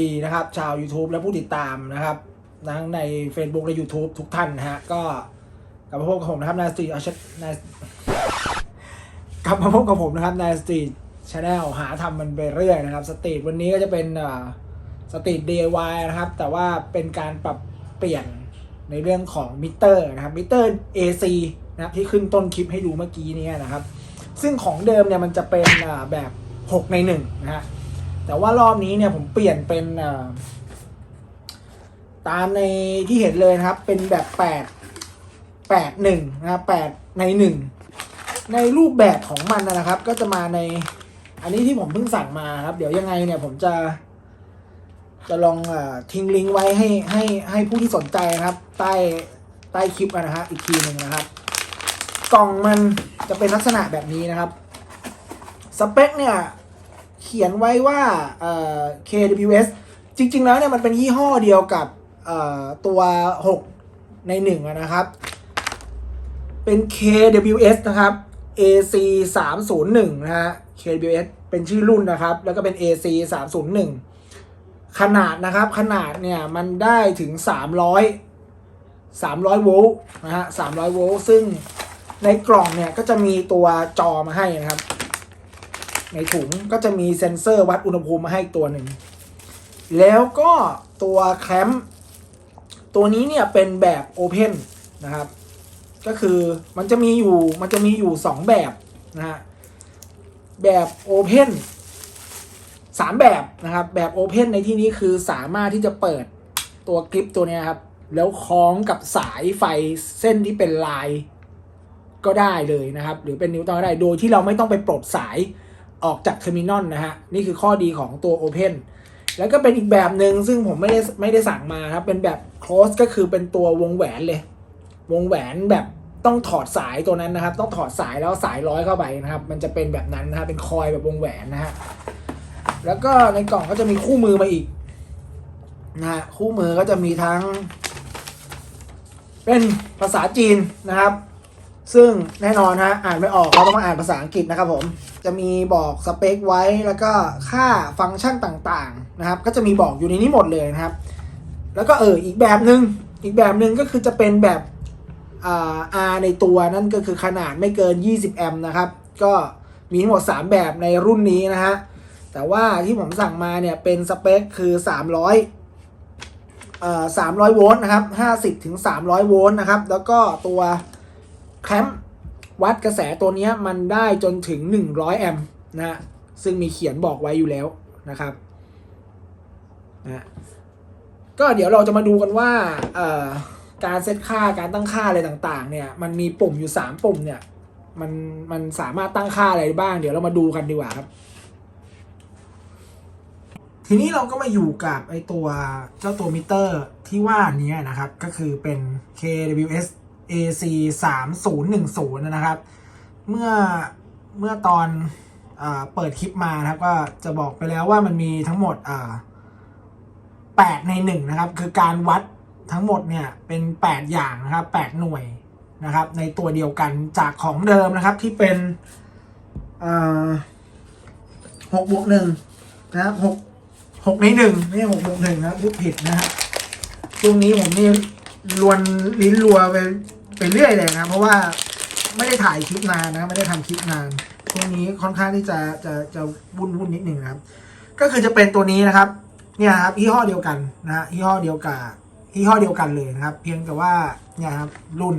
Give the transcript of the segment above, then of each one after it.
ดีนะครับ ชาว YouTube และผู้ติดตามนะครับทั้งใน Facebook และ YouTube ทุกท่านนะฮะ ก็กลับมาพบกับผมนะครับนายสตรีอาชนายกลับมาพบกับผมนะครับนายสตรีชาแนลหาทำมันไปเรื่อยนะครับ สตรีทวันนี้ก็จะเป็นสตรีท DIY นะครับ แต่ว่าเป็นการปรับเปลี่ยนในเรื่องของมิเตอร์นะครับมิเตอร์ AC นะครับที่ขึ้นต้นคลิปให้ดูเมื่อกี้นี้นะครับ ซึ่งของเดิมเนี่ยมันจะเป็นแบบ 6 ใน1นะฮะ แต่ว่ารอบนี้เนี่ยผมเปลี่ยนเป็นตามในที่เห็นเลยนะครับ เป็นแบบแปดแปดหนึ่งนะครับแปดในหนึ่งในรูปแบบของมันนะครับ ก็จะมาในอันนี้ที่ผมเพิ่งสั่งมาครับ เดี๋ยวยังไงเนี่ยผมจะจะลองอทิ้งลิงก์ไว้ให้ให้ให้ผู้ที่สนใจนะครับ ใต้ใต้คลิปนะฮะอีกทีหนึ่งนะครับ กล่องมันจะเป็นลักษณะแบบนี้นะครับ สเปคเนี่ย เขียนไว้ว่าเอ่อ KWS จริง ๆ แล้วเนี่ยมันเป็นยี่ห้อเดียวกับเอ่อตัว 6 ใน 1 นะครับ เป็น KWS นะครับ AC 3 0 1นะฮะ KWS เป็นชื่อรุ่นนะครับ แล้วก็เป็น AC 3 0 1 ขนาดนะครับ ขนาดเนี่ยมันได้ถึง 300 300 โวลต์นะฮะ 300 โวลต์ ซึ่งในกล่องเนี่ยก็จะมีตัวจอมาให้นะครับ ในถุงก็จะมีเซ็นเซอร์วัดอุณหภูมิมาให้ตัวหนึ่ง แล้วก็ตัวแคมป์ตัวนี้เนี่ยเป็นแบบโอเพนนะครับ ก็คือมันจะมีอยู่มันจะมีอยู่สองแบบนะฮะแบบโอเพนสามแบบนะครับ แบบโอเพนในที่นี้คือสามารถที่จะเปิดตัวคลิปตัวนี้ครับ แล้วคล้องกับสายไฟเส้นที่เป็นลายก็ได้เลยนะครับ หรือเป็นนิ้วตังก็ได้โดยที่เราไม่ต้องไปปลดสาย ออกจากเทอร์มินอลนะฮะ นี่คือข้อดีของตัว Open แล้วก็เป็นอีกแบบหนึ่งซึ่งผมไม่ได้ไม่ได้สั่งมาครับ เป็นแบบ close ก็คือเป็นตัววงแหวนเลย วงแหวนแบบต้องถอดสายตัวนั้นนะครับ ต้องถอดสายแล้วสายร้อยเข้าไปนะครับ มันจะเป็นแบบนั้นนะครับเป็นคอยแบบวงแหวนนะฮะแล้วก็ในกล่องก็จะมีคู่มือมาอีกนะฮะคู่มือก็จะมีทั้ง เป็นภาษาจีนนะครับ ซึ่งแน่นอนฮะอ่านไม่ออกเขาต้องมาอ่านภาษาอังกฤษนะครับผม จะมีบอกสเปคไว้แล้วก็ค่าฟังก์ชันต่างๆนะครับ ก็จะมีบอกอยู่ในนี้หมดเลยนะครับ แล้วก็เอออีกแบบหนึ่งอีกแบบหนึ่งก็คือจะเป็นแบบอ่า R ในตัวนั่นก็คือขนาดไม่เกิน 20 แอมป์นะครับ ก็มีทั้งหมด 3 แบบในรุ่นนี้นะฮะแต่ว่าที่ผมสั่งมาเนี่ยเป็นสเปคคือ 300เอ่อ300 โวลต์นะครับ 50ถึง300 โวลต์นะครับ แล้วก็ตัวแคมป์ วัดกระแสตัวนี้มันได้จนถึง 100 แอมป์นะซึ่งมีเขียนบอกไว้อยู่แล้วนะครับนะก็เดี๋ยวเราจะมาดูกันว่าเอ่อการเซตค่าการตั้งค่าอะไรต่างๆ เนี่ย มันมีปุ่มอยู่ 3 ปุ่มเนี่ย มันมันสามารถตั้งค่าอะไรได้บ้าง เดี๋ยวเรามาดูกันดีกว่าครับ ทีนี้เราก็มาอยู่กับไอตัวเจ้าตัวมิเตอร์ที่ว่านี้นะครับ ก็คือเป็น KWS AC 3 0 1 0นะครับ เมื่อเมื่อตอนอเปิดคลิปมานะครับ ก็จะบอกไปแล้วว่ามันมีทั้งหมดอ่า8ใน1นะครับ คือการวัดทั้งหมดเนี่ยเป็น 8 อย่างนะครับ 8 หน่วยนะครับ ในตัวเดียวกันจากของเดิมนะครับที่เป็นอ่า6บวก1นะครับ6 6ใน1ไม่ใช่6บวก1นะครับพูดผิดนะฮะช่วงนี้ผมนี่ลวนลิ้นรัวไป ไปเรื่อยเลยนะ เพราะว่าไม่ได้ถ่ายคลิปนานนะ ไม่ได้ทำคลิปนานช่วงนี้ค่อนข้างที่จะจะจะวุ่นวุ่นนิดหนึ่งนะครับ ก็คือจะเป็นตัวนี้นะครับ เนี่ยครับยี่ห้อเดียวกันนะยี่ห้อเดียวกับยี่ห้อเดียวกันเลยนะครับ เพียงแต่ว่าเนี่ยครับรุ่น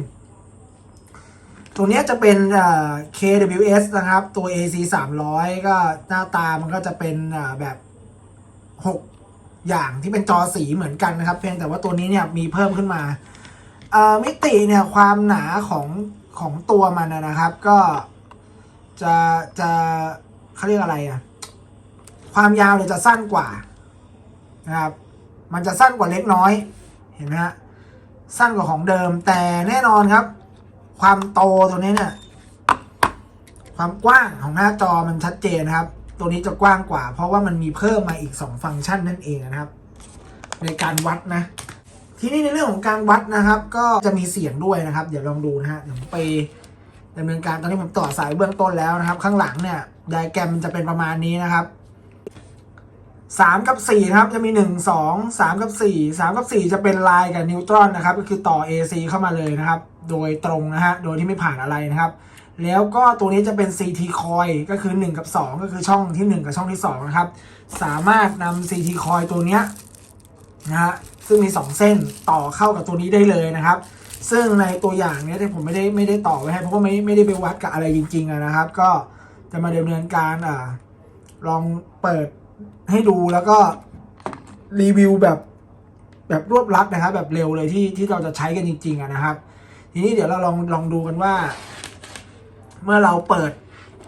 ตัวเนี้ยจะเป็นเออ KWS นะครับ ตัว AC 300 ก็หน้าตามันก็จะเป็นแบบ6อย่างที่เป็นจอสีเหมือนกันนะครับ เพียงแต่ว่าตัวนี้เนี่ยมีเพิ่มขึ้นมา มิติเนี่ยความหนาของของตัวมันนะครับ ก็จะจะเขาเรียกอะไรอะความยาวเนี่ยจะสั้นกว่านะครับ มันจะสั้นกว่าเล็กน้อย เห็นไหมฮะสั้นกว่าของเดิม แต่แน่นอนครับ ความโตตัวนี้เนี่ย ความกว้างของหน้าจอมันชัดเจนนะครับ ตัวนี้จะกว้างกว่า เพราะว่ามันมีเพิ่มมาอีก 2 ฟังก์ชันนั่นเองนะครับ ในการวัดนะ ทีนี้ในเรื่องของการวัดนะครับ ก็จะมีเสียงด้วยนะครับ เดี๋ยวลองดูนะฮะเดี๋ยวผมไปดำเนินการตอนนี้ผมต่อสายเบื้องต้นแล้วนะครับ ข้างหลังเนี่ยไดแกรมมันจะเป็นประมาณนี้นะครับสามกับสี่นะครับจะมีหนึ่งสองสามกับสี่สามกับสี่จะเป็นลน์กับนิวตรอนนะครับ ก็คือต่อ AC เข้ามาเลยนะครับ โดยตรงนะฮะโดยที่ไม่ผ่านอะไรนะครับ แล้วก็ตัวนี้จะเป็น CT coil ก็คือ 1 กับ 2 ก็คือช่องที่ 1 กับช่องที่2นะครับสามารถนำ CT coil ตัวเนี้ยนะฮะ ซึ่งมี 2 เส้นต่อเข้ากับตัวนี้ได้เลยนะครับ ซึ่งในตัวอย่างเนี้ยที่ผมไม่ได้ไม่ได้ต่อไว้ให้เพราะว่าไม่ไม่ได้ไปวัดกับอะไรจริงๆอะนะครับ ก็จะมาดำเนินการอ่าลองเปิดให้ดูแล้วก็รีวิวแบบแบบรวบลัดนะครับ แบบเร็วเลยที่ที่เราจะใช้กันจริงๆอะนะครับ ทีนี้เดี๋ยวเราลองลองดูกันว่า เมื่อเราเปิด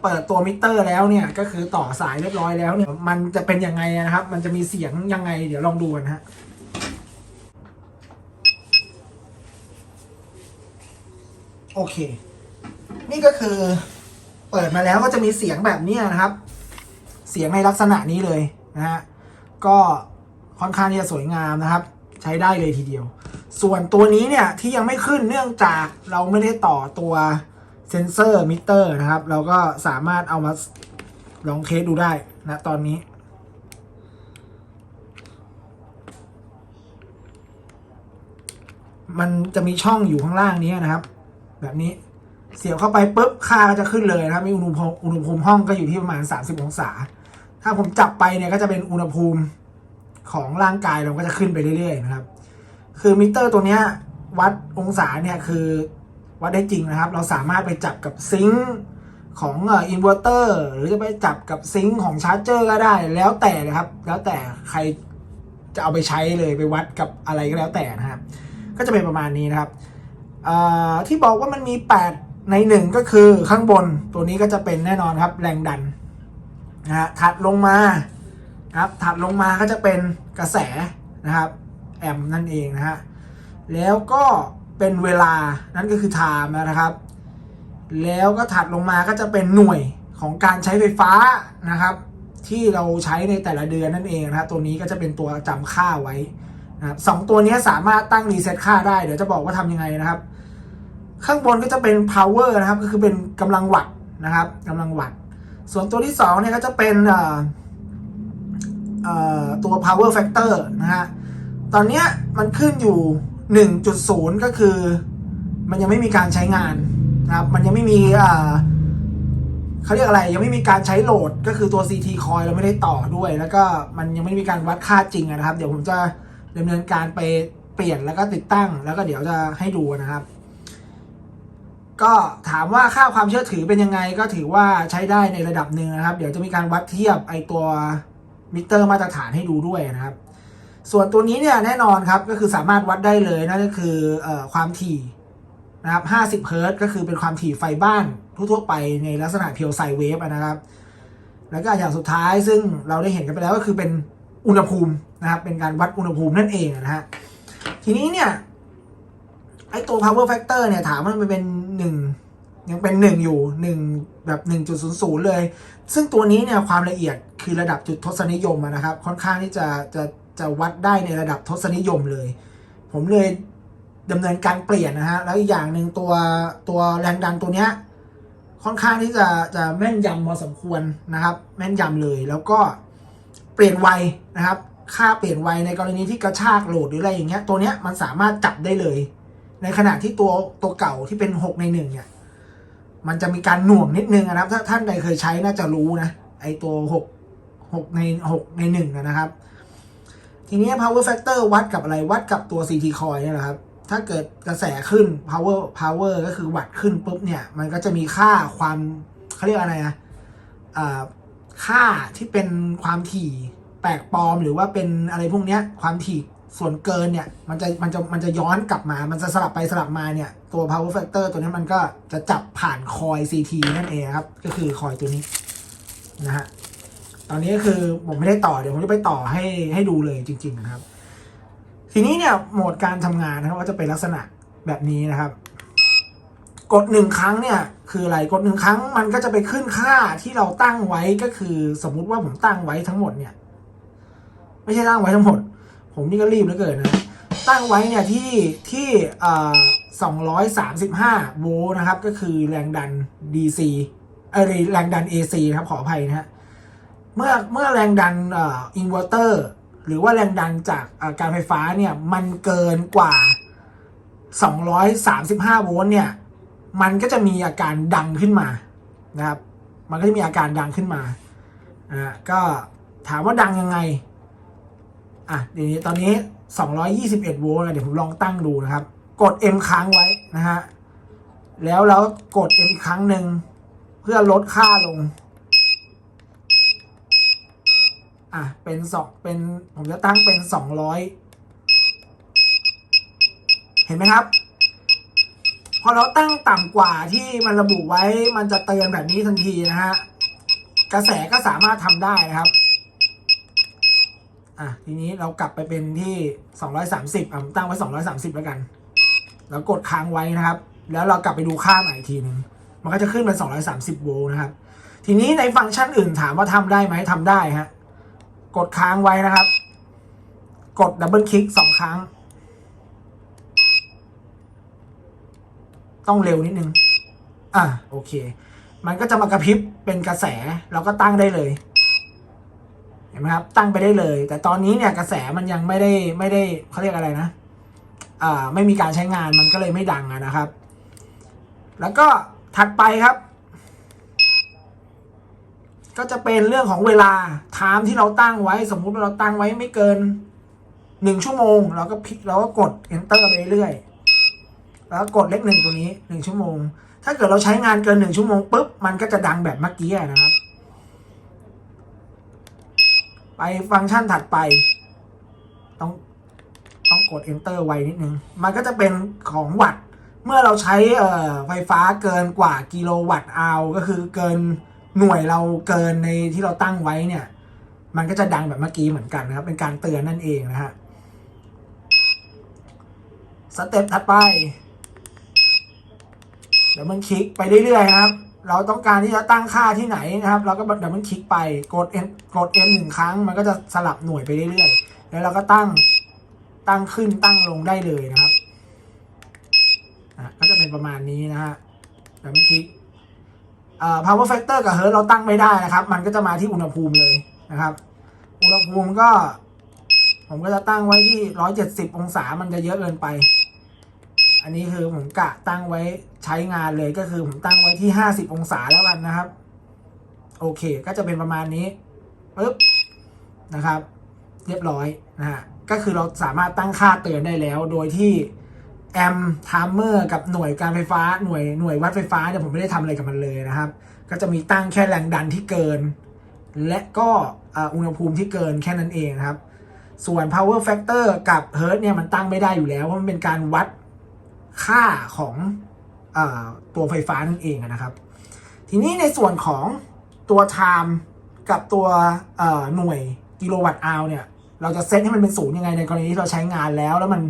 เปิดตัวมิเตอร์แล้วเนี่ยก็คือต่อสายเรียบร้อยแล้วเนี่ยมันจะเป็นยังไงนะครับ มันจะมีเสียงยังไง เดี๋ยวลองดูกันฮะ โอเค นี่ก็คือเปิดมาแล้วก็จะมีเสียงแบบนี้นะครับ เสียงในลักษณะนี้เลยนะฮะก็ค่อนข้างที่จะสวยงามนะครับ ใช้ได้เลยทีเดียว ส่วนตัวนี้เนี่ยที่ยังไม่ขึ้นเนื่องจากเราไม่ได้ต่อตัวเซนเซอร์มิเตอร์นะครับ เราก็สามารถเอามาลองเทสดูได้นะตอนนี้มันจะมีช่องอยู่ข้างล่างนี้นะครับ แบบนี้เสียบเข้าไปปุ๊บค่าก็จะขึ้นเลยนะครับมีอุณหภูมิอุณหภูมิห้องก็อยู่ที่ประมาณ 30 องศา ถ้าผมจับไปเนี่ยก็จะเป็นอุณหภูมิของร่างกายเราก็จะขึ้นไปเรื่อยๆนะครับ คือมิเตอร์ตัวเนี้ยวัดองศาเนี่ยคือวัดได้จริงนะครับ เราสามารถไปจับกับซิงค์ของอินเวอร์เตอร์หรือจะไปจับกับซิงค์ของชาร์จเจอร์ก็ได้แล้วแต่นะครับ แล้วแต่ใครจะเอาไปใช้เลยไปวัดกับอะไรก็แล้วแต่นะครับ ก็จะเป็นประมาณนี้นะครับ ที่บอกว่ามันมี 8 ใน 1 ก็คือข้างบนตัวนี้ก็จะเป็นแน่นอนครับ แรงดันนะฮะถัดลงมาครับถัดลงมาก็จะเป็นกระแสนะครับแอมนั่นเองนะฮะแล้วก็เป็นเวลานั่นก็คือ time นะครับ แล้วก็ถัดลงมาก็จะเป็นหน่วยของการใช้ไฟฟ้านะครับ ที่เราใช้ในแต่ละเดือนนั่นเองนะครับตัวนี้ก็จะเป็นตัวจำค่าไว้นะครับสองตัวนี้สามารถตั้งรีเซ็ตค่าได้ เดี๋ยวจะบอกว่าทำยังไงนะครับ ข้างบนก็จะเป็น power นะครับ ก็คือเป็นกำลังวัตต์นะครับกำลังวัตต์ส่วนตัวที่สองเนี่ยก็จะเป็นตัว power factor นะฮะ ตอนนี้มันขึ้นอยู่ 1.0 ก็คือ มันยังไม่มีการใช้งานนะครับ มันยังไม่มีเขาเรียกอะไร ยังไม่มีการใช้โหลด ก็คือตัว CT coil เราไม่ได้ต่อด้วย แล้วก็มันยังไม่มีการวัดค่าจริงนะครับ เดี๋ยวผมจะดำเนินการไปเปลี่ยนแล้วก็ติดตั้ง แล้วก็เดี๋ยวจะให้ดูนะครับ ก็ถามว่าค่าความเชื่อถือเป็นยังไงก็ถือว่าใช้ได้ในระดับหนึ่งนะครับ เดี๋ยวจะมีการวัดเทียบไอตัวมิเตอร์มาตรฐานให้ดูด้วยนะครับ ส่วนตัวนี้เนี่ยแน่นอนครับก็คือสามารถวัดได้เลยนั่นก็คือออความถี่นะครับ50เฮิร์ตซ์ก็คือเป็นความถี่ไฟบ้านทั่วๆไปในลักษณะเพียวไซเวฟนะครับ แล้วก็อย่างสุดท้ายซึ่งเราได้เห็นกันไปแล้วก็คือเป็นอุณหภูมินะครับ เป็นการวัดอุณหภูมินั่นเองนะฮะทีนี้เนี่ยไอตัว power factor เนี่ยถามว่ามันเป็น หนึ่งยังเป็นหนึ่งอยู่หนึ่งแบบหนึ่งจุดศูนย์ศูนย์เลย ซึ่งตัวนี้เนี่ยความละเอียดคือระดับจุดทศนิยมนะครับ ค่อนข้างที่จะจะจะวัดได้ในระดับทศนิยมเลย ผมเลยดำเนินการเปลี่ยนนะฮะแล้วอีกอย่างหนึ่งตัวตัวแรงดันตัวเนี้ยค่อนข้างที่จะจะแม่นยำพอสมควรนะครับ แม่นยำเลยแล้วก็เปลี่ยนไวนะครับ ค่าเปลี่ยนไวในกรณีที่กระชากโหลดหรืออะไรอย่างเงี้ยตัวเนี้ยมันสามารถจับได้เลย ในขณะที่ตัวตัวเก่าที่เป็นหกในหนึ่งเนี่ย มันจะมีการหน่วงนิดนึงนะครับ ถ้าท่านใดเคยใช้น่าจะรู้นะ ไอตัวหกหกในหกในหนึ่งนะครับ ทีนี้ power factor วัดกับอะไรวัดกับตัว CT coil เนี่ยแหละครับ ถ้าเกิดกระแสขึ้น power power ก็คือวัดขึ้นปุ๊บเนี่ย มันก็จะมีค่าความเขาเรียกอะไรนะอ่าค่าที่เป็นความถี่แปลกปลอมหรือว่าเป็นอะไรพวกเนี้ยความถี่ ส่วนเกินเนี่ยมันจะมันจะมันจะย้อนกลับมา มันจะสลับไปสลับมาเนี่ย ตัว power factor ตัวนี้มันก็จะจับผ่านคอย CT นั่นเองครับ ก็คือคอยตัวนี้นะฮะ ตอนนี้ก็คือผมไม่ได้ต่อเดี๋ยวผมจะไปต่อให้ให้ดูเลยจริง ๆ นะครับ ทีนี้เนี่ยโหมดการทำงานนะครับก็จะเป็นลักษณะแบบนี้นะครับ กดหนึ่งครั้งเนี่ยคืออะไรกดหนึ่งครั้งมันก็จะไปขึ้นค่าที่เราตั้งไว้ก็คือ สมมุติว่าผมตั้งไว้ทั้งหมดเนี่ย ไม่ใช่ตั้งไว้ทั้งหมด ผมนี่ก็รีบเหลือเกินนะ ตั้งไว้เนี่ยที่ที่เอ่อสองร้อยสามสิบห้าโวลต์นะครับ ก็คือแรงดัน DC เออแรงดัน AC นะครับ ขออภัยนะฮะ เมื่อเมื่อแรงดันอินเวอร์เตอร์หรือว่าแรงดันจากการไฟฟ้าเนี่ย มันเกินกว่า 235 โวลต์เนี่ย มันก็จะมีอาการดังขึ้นมานะครับ มันก็จะมีอาการดังขึ้นมาอ่าก็ถามว่าดังยังไง อะเดี๋ยวนี้ตอนนี้ 221 โวลต์นะเดี๋ยวผมลองตั้งดูนะครับ กด M ค้างไว้นะฮะ แล้วแล้วกด M อีกครั้งหนึ่งเพื่อลดค่าลง อะ เป็นสองเป็น ผมจะตั้งเป็น 200 เห็นไหมครับ พอเราตั้งต่ำกว่าที่มันระบุไว้มันจะเตือนแบบนี้ทันทีนะฮะ กระแสก็สามารถทำได้นะครับ อะทีนี้เรากลับไปเป็นที่ 230อะผมตั้งไว้ 230 แล้วกัน แล้วกดค้างไว้นะครับ แล้วเรากลับไปดูค่าใหม่อีกทีหนึ่งมันก็จะขึ้นเป็น 230 โวลต์นะครับ ทีนี้ในฟังก์ชันอื่นถามว่าทำได้ไหมทำได้ฮะ กดค้างไว้นะครับ กดดับเบิลคลิกสองครั้ง ต้องเร็วนิดนึง อะโอเค มันก็จะมากระพริบเป็นกระแส เราก็ตั้งได้เลย เห็นไหมครับตั้งไปได้เลย แต่ตอนนี้เนี่ยกระแสมันยังไม่ได้ไม่ได้เขาเรียกอะไรนะอ่าไม่มีการใช้งานมันก็เลยไม่ดังะนะครับ แล้วก็ถัดไปครับ ก็จะเป็นเรื่องของเวลาไทม์ที่เราตั้งไว้สมมุติว่าเราตั้งไว้ไม่เกินหนึ่งชั่วโมง เราก็พิเราก็กด enter ไปเรื่อยแล้วกกดเลขหนึ่งตัวนี้หนึ่งชั่วโมง ถ้าเกิดเราใช้งานเกินหนึ่งชั่วโมงปุ๊บมันก็จะดังแบบเมื่อกี้นะครับ ไปฟังก์ชันถัดไป ต้องต้องกด enter ไวนิดนึง มันก็จะเป็นของวัตต์เมื่อเราใช้ไฟฟ้าเกินกว่ากิโลวัตต์เอาก็คือเกินหน่วยเราเกินในที่เราตั้งไว้เนี่ย มันก็จะดังแบบเมื่อกี้เหมือนกันนะครับ เป็นการเตือนนั่นเองนะฮะสเต็ปถัดไป เดี๋ยวมันคลิกไปเรื่อยๆครับ เราต้องการที่จะตั้งค่าที่ไหนนะครับ เราก็เดี๋ยวมันคลิกไปกด M กด M หนึ่งครั้ง มันก็จะสลับหน่วยไปเรื่อยๆ แล้วเราก็ตั้งตั้งขึ้นตั้งลงได้เลยนะครับก็จะเป็นประมาณนี้นะฮะเดี๋ยวมันคลิก power factor กับ hertz เราตั้งไม่ได้นะครับ มันก็จะมาที่อุณหภูมิเลยนะครับ อุณหภูมิก็ ผมก็จะตั้งไว้ที่ร้อยเจ็ดสิบองศา มันจะเยอะเกินไป อันนี้คือผมกะตั้งไว้ใช้งานเลยก็คือผมตั้งไว้ที่ห้าสิบองศาแล้วกันนะครับ โอเค ก็จะเป็นประมาณนี้ปึ๊บนะครับ เรียบร้อยนะฮะก็คือเราสามารถตั้งค่าเตือนได้แล้ว โดยที่แอมป์ไทม์เมอร์กับหน่วยการไฟฟ้าหน่วยหน่วยวัดไฟฟ้าเนี่ยผมไม่ได้ทำอะไรกับมันเลยนะครับ ก็จะมีตั้งแค่แรงดันที่เกิน และก็อุณหภูมิที่เกินแค่นั้นเองครับ ส่วน power factor กับ hertz เนี่ยมันตั้งไม่ได้อยู่แล้วเพราะมันเป็นการวัด ค่าของอตัวไฟฟ้านั่นเองนะครับ ทีนี้ในส่วนของตัว time กับตัวหน่วยกิโลวัตต์อาวเนี่ย เราจะเซตให้มันเป็นศูนย์ยังไงในกรณีที่เราใช้งานแล้วแล้วมัน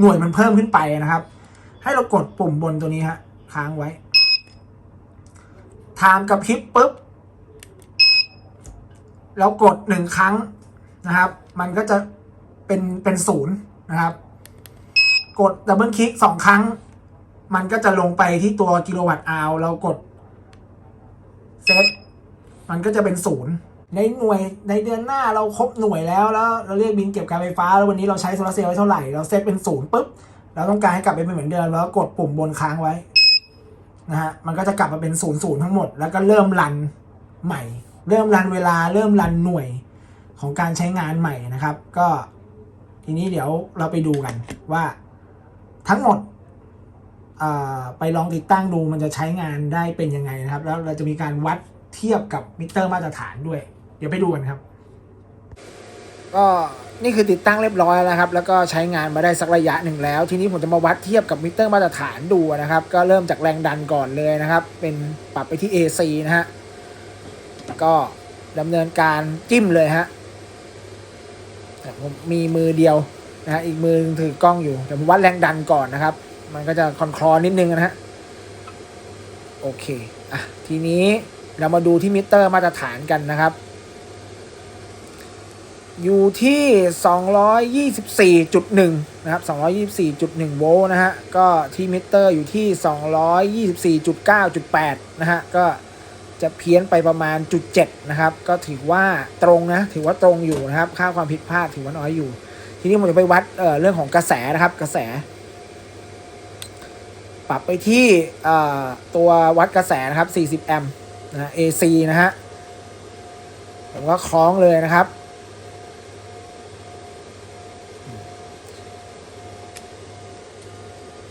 หน่วยมันเพิ่มขึ้นไปนะครับ ให้เรากดปุ่มบนตัวนี้ฮะค้างไว้ time กับพริบปุ๊บแล้วกดหนึ่งครั้งนะครับ มันก็จะเป็นเป็นศูนย์นะครับ กดดับเบิลคลิกสองครั้ง มันก็จะลงไปที่ตัวกิโลวัตต์อาวเรากดเซตมันก็จะเป็นศูนย์ในหน่วยในเดือนหน้าเราครบหน่วยแล้วแล้วเราเรียกบินเก็บการไฟฟ้า แล้ววันนี้เราใช้โซลาร์เซลล์ไว้เท่าไหร่เราเซตเป็นศูนย์ปุ๊บเราต้องการให้กลับไปเป็นเหมือนเดิมแล้วกดปุ่มบนค้างไว้นะฮะมันก็จะกลับมาเป็นศูนย์ศูนย์ทั้งหมด แล้วก็เริ่มรันใหม่ เริ่มรันเวลาเริ่มรันหน่วยของการใช้งานใหม่นะครับ ก็ทีนี้เดี๋ยวเราไปดูกันว่า ทั้งหมดไปลองติดตั้งดูมันจะใช้งานได้เป็นยังไงนะครับ แล้วเราจะมีการวัดเทียบกับมิเตอร์มาตรฐานด้วย เดี๋ยวไปดูกันครับ ก็นี่คือติดตั้งเรียบร้อยแล้วครับ แล้วก็ใช้งานมาได้สักระยะหนึ่งแล้ว ทีนี้ผมจะมาวัดเทียบกับมิเตอร์มาตรฐานดูนะครับ ก็เริ่มจากแรงดันก่อนเลยนะครับ เป็นปรับไปที่ AC นะฮะก็ดำเนินการจิ้มเลยฮะแต่ผมมีมือเดียว นะฮะอีกมือนึงถือกล้องอยู่แต่ผมวัดแรงดันก่อนนะครับ มันก็จะคอนคลอนิดนึงนะฮะโอเคอะทีนี้เรามาดูที่มิเตอร์มาตรฐานกันนะครับ อยู่ที่ 224.1 นะครับ 224.1 โวลต์นะฮะ ก็ที่มิเตอร์อยู่ที่ 224.9.8 นะฮะ ก็จะเพี้ยนไปประมาณจุดเจ็ดนะครับ ก็ถือว่าตรงนะ ถือว่าตรงอยู่นะครับ ค่าความผิดพลาดถือว่าน้อยอยู่ ทีนี้ผมจะไปวัดเเรื่องของกระแสนะครับ กระแส ปรับไปที่ตัววัดกระแสนะครับ 40 แอมป์นะ AC นะฮะผมก็คล้องเลยนะครับ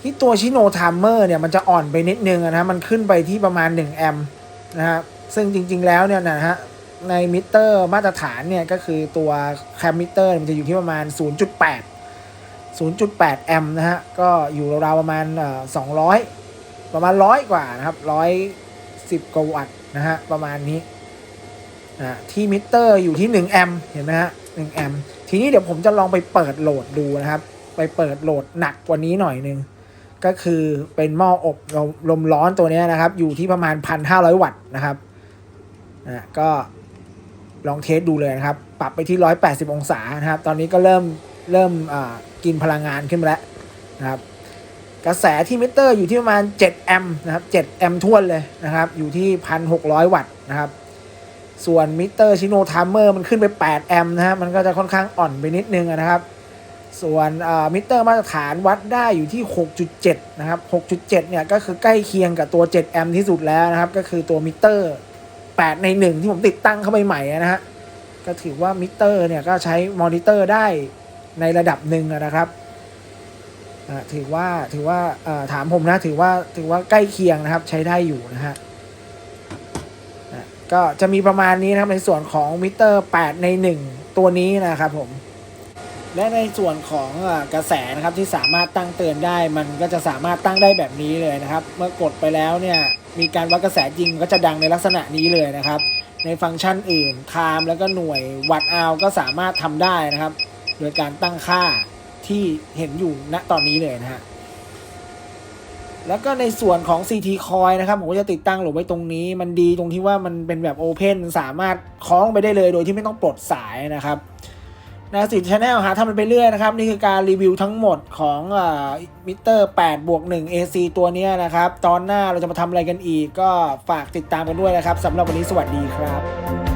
ที่ตัวชิโนไทมเมอร์เนี่ยมันจะอ่อนไปนิดนึงอะนะมันขึ้นไปที่ประมาณ 1 แอมป์นะครับซึ่งจริง ๆ แล้วเนี่ยนะฮะ ในมิเตอร์มาตรฐานเนี่ยก็คือตัวแคมมิเตอร์มันจะอยู่ที่ประมาณ 0.8 0.8 แอมป์นะฮะ ก็อยู่ราวๆประมาณเอ่อ200 ประมาณร้อยกว่านะครับร้อยสิบกวัตต์นะฮะ ประมาณนี้อ่าที่มิเตอร์อยู่ที่ 1 แอมป์เห็นไหมฮะ 1 แอมป์ทีนี้เดี๋ยวผมจะลองไปเปิดโหลดดูนะครับ ไปเปิดโหลดหนักกว่านี้หน่อยนึง ก็คือเป็นหม้ออบลมร้อนตัวเนี้ยนะครับ อยู่ที่ประมาณ 1,500 วัตต์นะครับอ่าก็ ลองเทสดูเลยนะครับ ปรับไปที่ 180 องศานะครับ ตอนนี้ก็เริ่มเริ่มกินพลังงานขึ้นมาแล้วนะครับ กระแสที่มิเตอร์อยู่ที่ประมาณ 7 แอมป์นะครับ 7 แอมป์ทวนเลยนะครับ อยู่ที่ 1,600 วัตต์นะครับ ส่วนมิเตอร์ชิโนไทมเมอร์มันขึ้นไป 8 แอมป์นะฮะ มันก็จะค่อนข้างอ่อนไปนิดนึงนะครับ ส่วนมิเตอร์มาตรฐานวัดได้อยู่ที่ 6.7 นะครับ 6.7 เนี่ยก็คือใกล้เคียงกับตัว 7 แอมป์ที่สุดแล้วนะครับ ก็คือตัวมิเตอร์ 8 ใน 1 ที่ผมติดตั้งเข้าไปใหม่นะฮะ ก็ถือว่ามิเตอร์เนี่ยก็ใช้มอนิเตอร์ได้ในระดับหนึ่งนะครับอ่าถือว่าถือว่าอ่อถามผมนะถือว่าถือว่าใกล้เคียงนะครับใช้ได้อยู่นะฮะอะก็จะมีประมาณนี้นะครับในส่วนของมิเตอร์ 8 ใน 1 ตัวนี้นะครับผม และในส่วนของกระแสนะครับที่สามารถตั้งเตือนได้ มันก็จะสามารถตั้งได้แบบนี้เลยนะครับ เมื่อกดไปแล้วเนี่ย มีการวัดกระแสจริงก็จะดังในลักษณะนี้เลยนะครับ ในฟังก์ชันอื่นไทม์แล้วก็หน่วยวัตต์อาก็สามารถทำได้นะครับ โดยการตั้งค่าที่เห็นอยู่ณตอนนี้เลยนะฮะแล้วก็ในส่วนของ CT Coil นะครับ ผมก็จะติดตั้งหลบไว้ตรงนี้ มันดีตรงที่ว่ามันเป็นแบบ Open สามารถคล้องไปได้เลยโดยที่ไม่ต้องปลดสายนะครับ นาสิชาแนลหาทำมันไปเรื่อยนะครับ นี่คือการรีวิวทั้งหมดของมิเตอร์8บวก1 AC ตัวนี้นะครับ ตอนหน้าเราจะมาทำอะไรกันอีก ก็ฝากติดตามกันด้วยนะครับสำหรับวันนี้สวัสดีครับ